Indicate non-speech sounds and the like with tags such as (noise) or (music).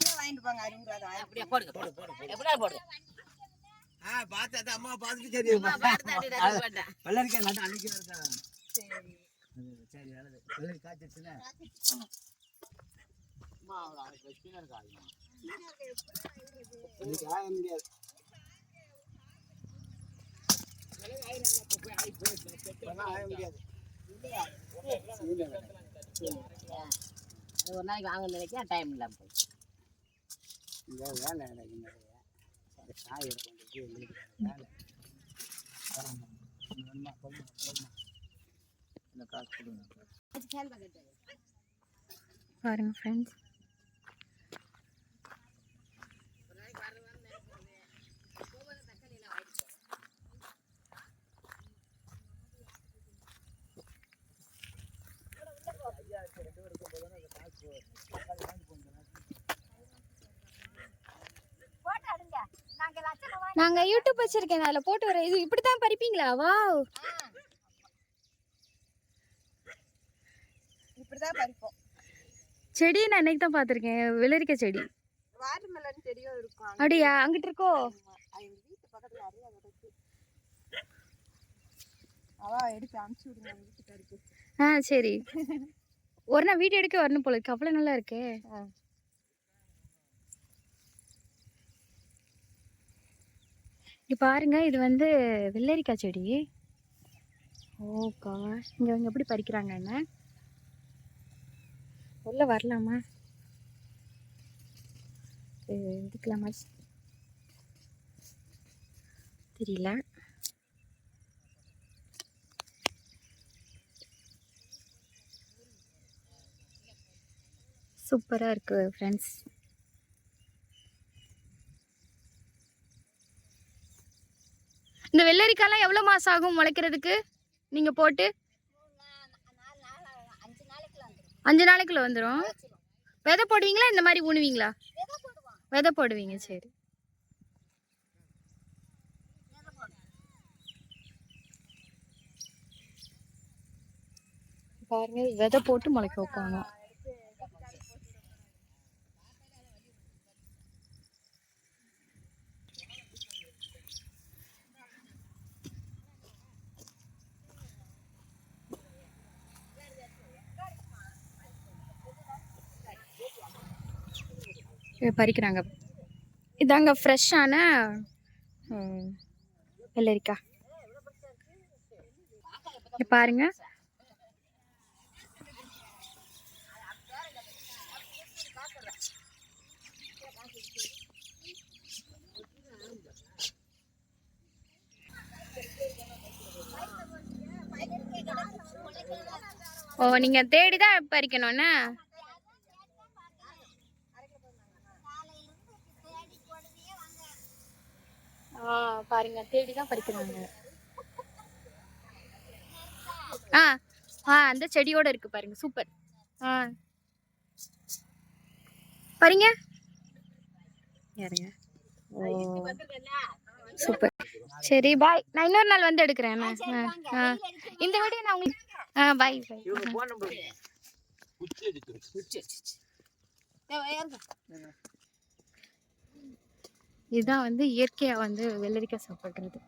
இது வாங்கிட்டு போங்க அறுபது ரூபா அப்படியே போடுங்க போடு எப்படியா போடு பார்த்து அதான் அம்மா. பார்த்துட்டு தெரியும் வெள்ளரிக்காய் நட்டு அன்னைக்கு வருதா? சரி நல்லது. ஆய முடியாது ஒரு நாளைக்கு வாங்க நினைக்க டைம் இல்லாமல் போயிடுச்சு இங்கே வேலை எனக்கு நிறைய சரி காய் கொண்டு எங்களுக்கு வேலை காசு கொடுங்க பாருங்க ஃப்ரெண்ட்ஸ் நாங்க யூடியூப் வச்சிருக்கேன் அதுல போட்டு வரேன். இது இப்படித்தான் பறிப்பீங்களா? வாவ். பறிப்போம். செடி நான் இன்னைக்கு தான் பார்த்துருக்கேன். வெள்ளரிக்காய் செடி. செடியும் இருக்கும். அப்படியா? அங்கிட்டு இருக்கோ? அது எங்க வீட்டு பக்கத்துல நிறைய கிடக்கு அவ எடுத்து அனுப்பிச்சு விடுங்க. எங்க வீட்டுக்காருக்கு ஆ சரி. (laughs) ஒரு நாள் வீடியோ எடுக்க வரணும் போல இருக்கு. அவ்வளோ நல்லா இருக்கே. இங்க பாருங்க இது வந்து வெள்ளரிக்காய் செடி. ஓக்கா இங்க அவங்க எப்படி பறிக்கிறாங்க என்ன? உள்ள வரலாமா? இது எடுக்கலாமா தெரியல. சூப்பராக இருக்கு ஃப்ரெண்ட்ஸ் இந்த வெள்ளரிக்காய்லாம் எவ்வளோ மாதம் ஆகும் முளைக்கிறதுக்கு? நீங்கள் போட்டு? அஞ்சு நாளைக்குள்ள வந்துடும் விதை போடுவீங்களா? இந்த மாதிரி ஊனுவீங்களா? விதை போடுவீங்க சரி. பாருங்க விதை போட்டு முளைக்க வைப்பாங்க. பறிக்கிறாங்க. இதாங்க ஃப்ரெஷ்ஷான வெள்ளரிக்காய் பாருங்க. ஓ நீங்க தேடி தான் பறிக்கணும்னா ஆ பாருங்க தேடி தான் பறிக்கிறாங்க. ஆ ஆ அந்த செடியோட இருக்கு பாருங்க சூப்பர். ஆ. பாருங்க. யாருங்க? சூப்பர். சரி பாய். நான் இன்னொரு நாள் வந்து எடுக்கிறேன். இந்த வீடியோ நான் உங்களுக்கு ஆ பாய் பாய். இதுதான் வந்து இயற்கையாக வந்து வெள்ளரிக்காய் சாப்பிட்றது.